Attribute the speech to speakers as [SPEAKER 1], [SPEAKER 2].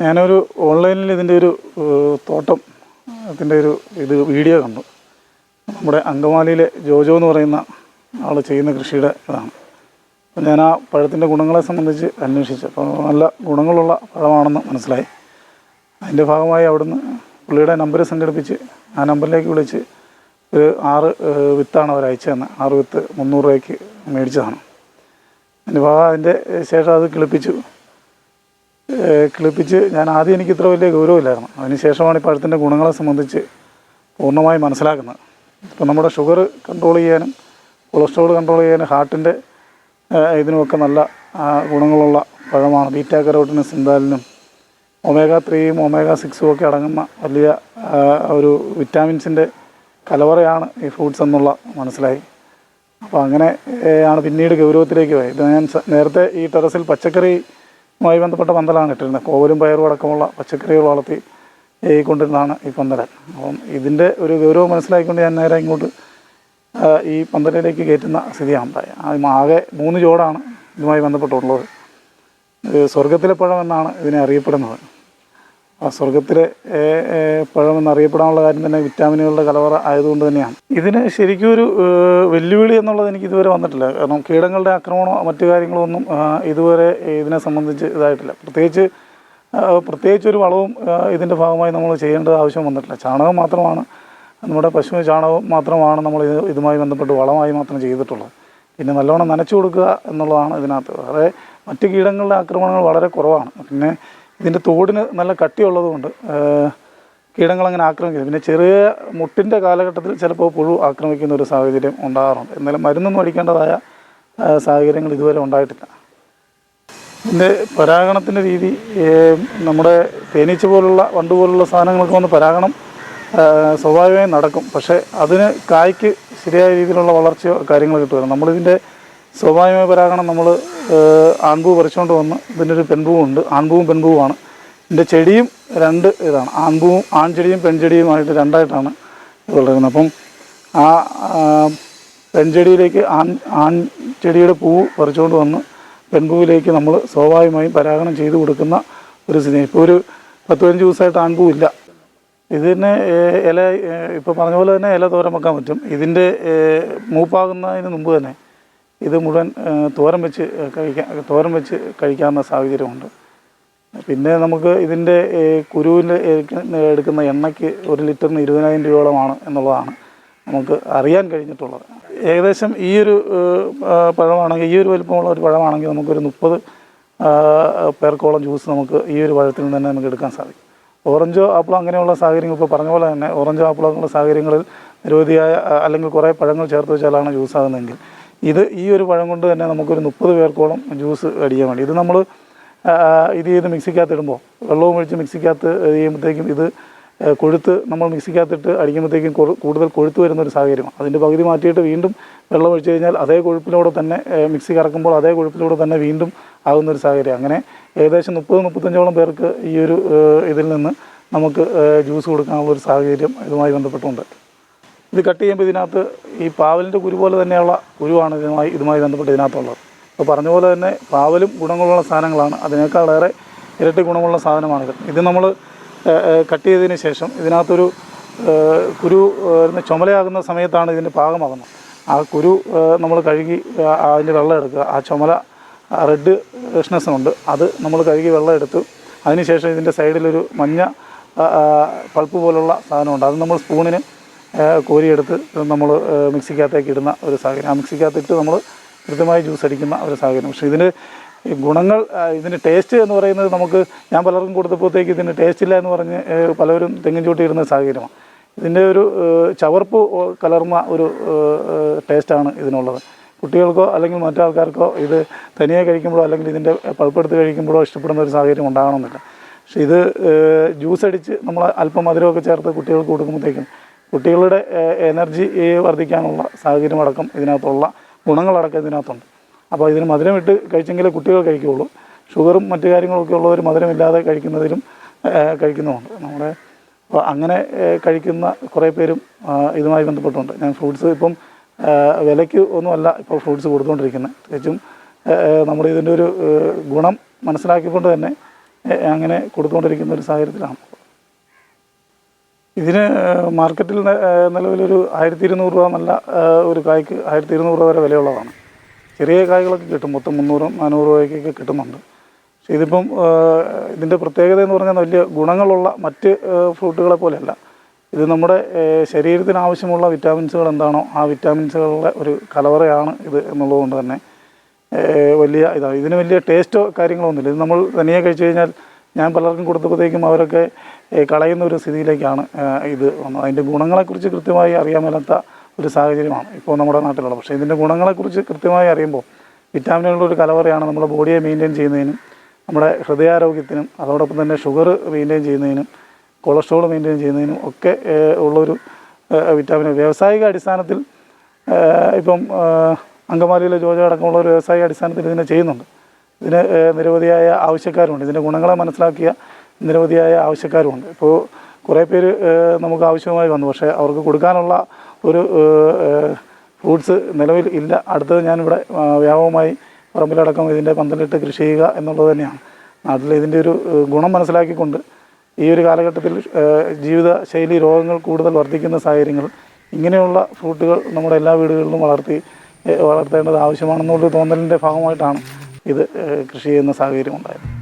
[SPEAKER 1] ഞാനൊരു ഓൺലൈനിൽ ഇതിന്റെ ഒരു തോട്ടം അതിന്റെ ഒരു ഇത് വീഡിയോ കണ്ടു. നമ്മുടെ അങ്കമാലിയിലെ ജോജോ എന്ന് പറയുന്ന ആൾ ചെയ്യുന്ന കൃഷിയുടെ ഇതാണ്. അപ്പം ഞാൻ ആ പഴത്തിന്റെ ഗുണങ്ങളെ സംബന്ധിച്ച് അന്വേഷിച്ചു. അപ്പോൾ നല്ല ഗുണങ്ങളുള്ള പഴമാണെന്ന് മനസ്സിലായി. അതിന്റെ ഭാഗമായി അവിടുന്ന് പുള്ളിയുടെ നമ്പർ സംഘടിപ്പിച്ച് ആ നമ്പറിലേക്ക് വിളിച്ച് ഒരു ആറ് വിത്താണ് അവർ അയച്ചതെന്ന് ആറ് വിത്ത് മുന്നൂറ് രൂപയ്ക്ക് മേടിച്ചതാണ്. അതിന്റെ ഭാഗം അതിന്റെ ശേഷം അത് കിളിപ്പിച്ചു. കിളിപ്പിച്ച് ഞാൻ ആദ്യം എനിക്ക് ഇത്ര വലിയ ഗൗരവമില്ലായിരുന്നു. അതിനുശേഷമാണ് ഈ പഴത്തിന്റെ ഗുണങ്ങളെ സംബന്ധിച്ച് പൂർണമായി മനസ്സിലാക്കുന്നത്. ഇപ്പം നമ്മുടെ ഷുഗർ കൺട്രോൾ ചെയ്യാനും കൊളസ്ട്രോൾ കൺട്രോൾ ചെയ്യാനും ഹാർട്ടിന്റെ ഇതിനുമൊക്കെ നല്ല ഗുണങ്ങളുള്ള പഴമാണ്. ബീറ്റാ കരോട്ടിനും സിന്താലിനും ഒമേഗ ത്രീയും ഒമേഗ സിക്സും ഒക്കെ അടങ്ങുന്ന വലിയ ഒരു വിറ്റാമിൻസിന്റെ കലവറയാണ് ഈ ഫ്രൂട്ട്സ് എന്നുള്ള മനസ്സിലായി. അപ്പോൾ അങ്ങനെ ആണ് പിന്നീട് ഗൗരവത്തിലേക്ക് പോയത്. ഞാൻ നേരത്തെ ഈ ടെറസിൽ പച്ചക്കറിയുമായി ബന്ധപ്പെട്ട പന്തലാണ് ഇട്ടിരുന്നത് കോവലും പയറും അടക്കമുള്ള പച്ചക്കറികൾ വളർത്തി കൊണ്ടിരുന്നതാണ് ഈ പന്തൽ അപ്പം ഇതിന്റെ ഒരു ഗൗരവം മനസ്സിലാക്കിക്കൊണ്ട് ഞാൻ നേരെ ഇങ്ങോട്ട് ഈ പന്തലിലേക്ക് കയറ്റുന്ന സ്ഥിതിയാണ്. ഉണ്ടായത് ആദ്യം ആകെ മൂന്ന് ചോടാണ് ഇതുമായി ബന്ധപ്പെട്ടുള്ളത്. സ്വർഗത്തിലെ പഴം എന്നാണ് ഇതിനെ അറിയപ്പെടുന്നത്. സ്വർഗത്തിലെ പഴമെന്നറിയപ്പെടാനുള്ള കാര്യം തന്നെ വിറ്റാമിനുകളുടെ കലവറ ആയതുകൊണ്ട് തന്നെയാണ്. ഇതിന് ശരിക്കും ഒരു വെല്ലുവിളി എന്നുള്ളത് എനിക്ക് ഇതുവരെ വന്നിട്ടില്ല. കാരണം കീടങ്ങളുടെ ആക്രമണമോ മറ്റു കാര്യങ്ങളോ ഒന്നും ഇതുവരെ ഇതിനെ സംബന്ധിച്ച് ഇതായിട്ടില്ല. പ്രത്യേകിച്ച് പ്രത്യേകിച്ച് ഒരു വളവും ആ, ഇതിന്റെ ഭാഗമായി നമ്മൾ ചെയ്യേണ്ടത് ആവശ്യം വന്നിട്ടില്ല. ചാണകം മാത്രമാണ് നമ്മുടെ പശു ചാണകം മാത്രമാണ് നമ്മൾ ഇത് ഇതുമായി ബന്ധപ്പെട്ട് വളമായി മാത്രം ചെയ്തിട്ടുള്ളത്. പിന്നെ നല്ലവണ്ണം നനച്ചു കൊടുക്കുക എന്നുള്ളതാണ് ഇതിനകത്ത്. വേറെ മറ്റ് കീടങ്ങളുടെ ആക്രമണങ്ങൾ വളരെ കുറവാണ്. പിന്നെ ഇതിന്റെ തോടിന് നല്ല കട്ടിയുള്ളതുകൊണ്ട് കീടങ്ങൾ അങ്ങനെ ആക്രമിക്കില്ല പിന്നെ ചെറിയ മുട്ടിന്റെ കാലഘട്ടത്തിൽ ചിലപ്പോൾ പുഴു ആക്രമിക്കുന്ന ഒരു സാഹചര്യം ഉണ്ടാകാറുണ്ട്. എന്നാലും മരുന്നൊന്നും അടിക്കേണ്ടതായ സാഹചര്യങ്ങൾ ഇതുവരെ ഉണ്ടായിട്ടില്ല. ഇതിന്റെ പരാഗണത്തിന്റെ രീതി നമ്മുടെ തേനീച്ച പോലുള്ള വണ്ട് പോലുള്ള സാധനങ്ങൾക്ക് വന്ന് പരാഗണം സ്വാഭാവികമായി നടക്കും. പക്ഷേ അതിന് കായ്ക്ക് ശരിയായ രീതിയിലുള്ള വളർച്ചയോ കാര്യങ്ങൾ കിട്ടുമല്ലോ നമ്മളിതിന്റെ സ്വാഭാവികമായ പരാഗണം നമ്മൾ ആൺപൂ പറിച്ചുകൊണ്ട് വന്ന് ഇതിന്റെ ഒരു പെൺപൂവുണ്ട്. ആൺപൂവും പെൺപൂവുമാണ്. ഇതിന്റെ ചെടിയും രണ്ട് ഇതാണ്. ആൺപൂവും ആൺചെടിയും പെൺചെടിയുമായിട്ട് രണ്ടായിട്ടാണ് വളരുന്നത്. അപ്പം ആ പെൺചെടിയിലേക്ക് ആൺ ആൺ ചെടിയുടെ പൂവ് പറിച്ചുകൊണ്ട് വന്ന് പെൺപൂവിലേക്ക് നമ്മൾ സ്വാഭാവികമായും പരാഗണം ചെയ്തു കൊടുക്കുന്ന ഒരു സ്ഥിതി. ഇപ്പോൾ ഒരു പത്ത് പതിനഞ്ച് ദിവസമായിട്ട് ആൺപൂ ഇല്ല. ഇതിന് ഇല ഇപ്പോൾ പറഞ്ഞ പോലെ തന്നെ ഇല തോരൻ വെക്കാൻ പറ്റും. ഇതിന്റെ മൂപ്പാകുന്നതിന് മുമ്പ് തന്നെ ഇത് മുഴുവൻ തോരം തോരൻ വെച്ച് കഴിക്കാൻ തോരൻ വെച്ച് കഴിക്കാവുന്ന സാഹചര്യമുണ്ട്. പിന്നെ നമുക്ക് ഇതിന്റെ കുരുവിൽ എടുക്കുന്ന എണ്ണയ്ക്ക് ഒരു ലിറ്ററിന് ഇരുപതിനായിരം രൂപയോളമാണ് എന്നുള്ളതാണ് നമുക്ക് അറിയാൻ കഴിഞ്ഞിട്ടുള്ളത്. ഏകദേശം ഈ ഒരു പഴമാണെങ്കിൽ ഈ ഒരു വലിപ്പമുള്ള ഒരു പഴമാണെങ്കിൽ നമുക്കൊരു മുപ്പത് പേർക്കോളം ജ്യൂസ് നമുക്ക് ഈ ഒരു പഴത്തിൽ നിന്ന് തന്നെ നമുക്ക് എടുക്കാൻ സാധിക്കും. ഓറഞ്ചോ ആപ്പിളോ അങ്ങനെയുള്ള സാഹചര്യങ്ങൾ ഇപ്പോൾ പറഞ്ഞ പോലെ തന്നെ ഓറഞ്ചോ ആപ്പിളോ അങ്ങനെയുള്ള സാഹചര്യങ്ങളിൽ നിരവധിയായ അല്ലെങ്കിൽ കുറേ പഴങ്ങൾ ചേർത്ത് വെച്ചാലാണ് ജ്യൂസ് ആകുന്നതെങ്കിൽ ഇത് ഈ ഒരു പഴം കൊണ്ട് തന്നെ നമുക്കൊരു മുപ്പത് പേർക്കോളം ജ്യൂസ് അടിക്കാൻ വേണ്ടി. ഇത് നമ്മൾ ഇത് ചെയ്ത് മിക്സിക്കകത്ത് ഇടുമ്പോൾ വെള്ളവും ഒഴിച്ച് മിക്സിക്കകത്ത് ചെയ്യുമ്പോഴത്തേക്കും ഇത് കൊഴുത്ത് നമ്മൾ മിക്സിക്കകത്തിട്ട് അടിക്കുമ്പോഴത്തേക്കും കൂടുതൽ കൊഴുത്ത് വരുന്ന ഒരു സാഹചര്യമാണ്. അതിന്റെ പകുതി മാറ്റിയിട്ട് വീണ്ടും വെള്ളം ഒഴിച്ച് കഴിഞ്ഞാൽ അതേ കൊഴുപ്പിലൂടെ തന്നെ മിക്സി കറക്കുമ്പോൾ അതേ കൊഴുപ്പിലൂടെ തന്നെ വീണ്ടും ആകുന്ന ഒരു സാഹചര്യം. അങ്ങനെ ഏകദേശം മുപ്പത് മുപ്പത്തഞ്ചോളം പേർക്ക് ഈ ഒരു ഇതിൽ നിന്ന് നമുക്ക് ജ്യൂസ് കൊടുക്കാനുള്ള ഒരു സാഹചര്യം ഇതുമായി ബന്ധപ്പെട്ടുണ്ട്. ഇത് കട്ട് ചെയ്യുമ്പോൾ ഇതിനകത്ത് ഈ പാവലിന്റെ കുരു പോലെ തന്നെയുള്ള കുരുവാണ് ഇതുമായി ഇതുമായി ബന്ധപ്പെട്ട് ഇതിനകത്തുള്ളത്. അപ്പോൾ പറഞ്ഞ പോലെ തന്നെ പാവലും ഗുണങ്ങളുള്ള സാധനങ്ങളാണ്. അതിനേക്കാളേറെ ഇരട്ടി ഗുണമുള്ള സാധനമാണ് ഇത് ഇത് നമ്മൾ കട്ട് ചെയ്തതിന് ശേഷം ഇതിനകത്തൊരു കുരു ചുമലയാകുന്ന സമയത്താണ് ഇതിന്റെ പാകമാകുന്നത്. ആ കുരു നമ്മൾ കഴുകി അതിന്റെ വെള്ളം എടുക്കുക. ആ ചുമല റെഡ് ഉണ്ട് അത് നമ്മൾ കഴുകി വെള്ളം എടുത്തു അതിനുശേഷം ഇതിന്റെ സൈഡിലൊരു മഞ്ഞ പൾപ്പ് പോലുള്ള സാധനമുണ്ട്. അത് നമ്മൾ സ്പൂണിന് കോരിയെടുത്ത് നമ്മൾ മിക്സിക്കകത്തേക്ക് ഇടുന്ന ഒരു സാഹചര്യം ആ മിക്സിക്കകത്തിട്ട് നമ്മൾ കൃത്യമായി ജ്യൂസ് അടിക്കുന്ന ഒരു സാഹചര്യം പക്ഷേ ഇതിന് ഗുണങ്ങൾ ഇതിന്റെ ടേസ്റ്റ് എന്ന് പറയുന്നത് നമുക്ക് ഞാൻ പലർക്കും കൊടുത്തപ്പോഴത്തേക്ക് ഇതിന് ടേസ്റ്റ് ഇല്ല എന്ന് പറഞ്ഞ് പലരും തെങ്ങിൻ ചൂട്ടി ഇടുന്ന സാഹചര്യമാണ്. ഇതിന്റെ ഒരു ചവർപ്പ് കലർന്ന ഒരു ടേസ്റ്റാണ് ഇതിനുള്ളത്. കുട്ടികൾക്കോ അല്ലെങ്കിൽ മറ്റാൾക്കാർക്കോ ഇത് തനിയെ കഴിക്കുമ്പോഴോ അല്ലെങ്കിൽ ഇതിന്റെ പൾപ്പെടുത്ത് കഴിക്കുമ്പോഴോ ഇഷ്ടപ്പെടുന്ന ഒരു സാഹചര്യം ഉണ്ടാകണമെന്നില്ല. പക്ഷേ ഇത് ജ്യൂസ് അടിച്ച് നമ്മൾ അല്പം മധുരമൊക്കെ ചേർത്ത് കുട്ടികൾക്ക് കൊടുക്കുമ്പോഴത്തേക്കും കുട്ടികളുടെ എനർജി വർദ്ധിക്കാനുള്ള സാഹചര്യം അടക്കം ഇതിനകത്തുള്ള ഗുണങ്ങളടക്കം ഇതിനകത്തുണ്ട്. അപ്പോൾ ഇതിന് മധുരമിട്ട് കഴിച്ചെങ്കിലേ കുട്ടികൾ കഴിക്കുകയുള്ളൂ. ഷുഗറും മറ്റു കാര്യങ്ങളൊക്കെ ഉള്ളവർ മധുരമില്ലാതെ കഴിക്കുന്നതിലും കഴിക്കുന്നുമുണ്ട്. നമ്മുടെ അപ്പോൾ അങ്ങനെ കഴിക്കുന്ന കുറേ പേരും ഇതുമായി ബന്ധപ്പെട്ടുണ്ട് ഞാൻ ഫ്രൂട്ട്സ് ഇപ്പം വിലയ്ക്ക് ഒന്നുമല്ല ഇപ്പോൾ ഫ്രൂട്ട്സ് കൊടുത്തുകൊണ്ടിരിക്കുന്നത്. തികച്ചും നമ്മുടെ ഇതിന്റെ ഒരു ഗുണം മനസ്സിലാക്കിക്കൊണ്ട് തന്നെ അങ്ങനെ കൊടുത്തുകൊണ്ടിരിക്കുന്ന ഒരു സാഹചര്യത്തിലാണ്. ഇതിന് മാർക്കറ്റിൽ നിലവിലൊരു ആയിരത്തി ഇരുന്നൂറ് രൂപ നല്ല ഒരു കായ്ക്ക് ആയിരത്തി ഇരുന്നൂറ് രൂപ വരെ വിലയുള്ളതാണ്. ചെറിയ കായ്കളൊക്കെ കിട്ടും മൊത്തം മുന്നൂറും നാനൂറ് രൂപയ്ക്കൊക്കെ കിട്ടുന്നുണ്ട്. പക്ഷേ ഇതിപ്പം ഇതിന്റെ പ്രത്യേകത എന്ന് പറഞ്ഞാൽ വലിയ ഗുണങ്ങളുള്ള മറ്റ് ഫ്രൂട്ടുകളെ പോലെയല്ല. ഇത് നമ്മുടെ ശരീരത്തിന് ആവശ്യമുള്ള വിറ്റാമിൻസുകൾ എന്താണോ ആ വിറ്റാമിൻസുകളുടെ ഒരു കലവറയാണ് ഇത് എന്നുള്ളതുകൊണ്ട് തന്നെ വലിയ ഇതാണ്. ഇതിന് വലിയ ടേസ്റ്റോ കാര്യങ്ങളോ ഒന്നുമില്ല. ഇത് നമ്മൾ തനിയെ കഴിച്ചു കഴിഞ്ഞാൽ ഞാൻ പലർക്കും കൊടുത്തപ്പോഴത്തേക്കും അവരൊക്കെ കളയുന്ന ഒരു സ്ഥിതിയിലേക്കാണ് ഇത് വന്നത്. അതിന്റെ ഗുണങ്ങളെക്കുറിച്ച് കൃത്യമായി അറിയാൻ മേലാത്ത ഒരു സാഹചര്യമാണ് ഇപ്പോൾ നമ്മുടെ നാട്ടിലുള്ളത്. പക്ഷേ ഇതിന്റെ ഗുണങ്ങളെക്കുറിച്ച് കൃത്യമായി അറിയുമ്പോൾ വിറ്റാമിനുകളുടെ ഒരു കലവറയാണ് നമ്മുടെ ബോഡിയെ മെയിന്റെയിൻ ചെയ്യുന്നതിനും നമ്മുടെ ഹൃദയാരോഗ്യത്തിനും അതോടൊപ്പം തന്നെ ഷുഗർ മെയിന്റെയിൻ ചെയ്യുന്നതിനും കൊളസ്ട്രോൾ മെയിന്റെയിൻ ചെയ്യുന്നതിനും ഒക്കെ ഉള്ളൊരു വിറ്റാമിൻ വ്യാവസായിക അടിസ്ഥാനത്തിൽ ഇപ്പം അങ്കമാലിയിലെ ജോജ അടക്കമുള്ള ഒരു വ്യവസായിക അടിസ്ഥാനത്തിൽ ഇതിനെ ചെയ്യുന്നുണ്ട്. ഇതിന് നിരവധിയായ ആവശ്യക്കാരുണ്ട്. ഇതിന്റെ ഗുണങ്ങളെ മനസ്സിലാക്കിയ നിരവധിയായ ആവശ്യക്കാരുമുണ്ട് ഇപ്പോൾ കുറേ പേര് നമുക്ക് ആവശ്യമായി വന്നു. പക്ഷേ അവർക്ക് കൊടുക്കാനുള്ള ഒരു ഫ്രൂട്ട്സ് നിലവിൽ ഇല്ല. അടുത്തത് ഞാനിവിടെ വ്യാപകമായി പറമ്പിലടക്കം ഇതിന്റെ പന്തലിട്ട് കൃഷി ചെയ്യുക എന്നുള്ളത് തന്നെയാണ്. നാട്ടിൽ ഇതിന്റെ ഒരു ഗുണം മനസ്സിലാക്കിക്കൊണ്ട് ഈ ഒരു കാലഘട്ടത്തിൽ ജീവിതശൈലി രോഗങ്ങൾ കൂടുതൽ വർദ്ധിക്കുന്ന സാഹചര്യങ്ങൾ ഇങ്ങനെയുള്ള ഫ്രൂട്ടുകൾ നമ്മുടെ എല്ലാ വീടുകളിലും വളർത്തി വളർത്തേണ്ടത് ആവശ്യമാണെന്നുള്ളൊരു തോന്നലിന്റെ ഭാഗമായിട്ടാണ് ഇത് കൃഷി ചെയ്യുന്ന സാഹചര്യം ഉണ്ടായത്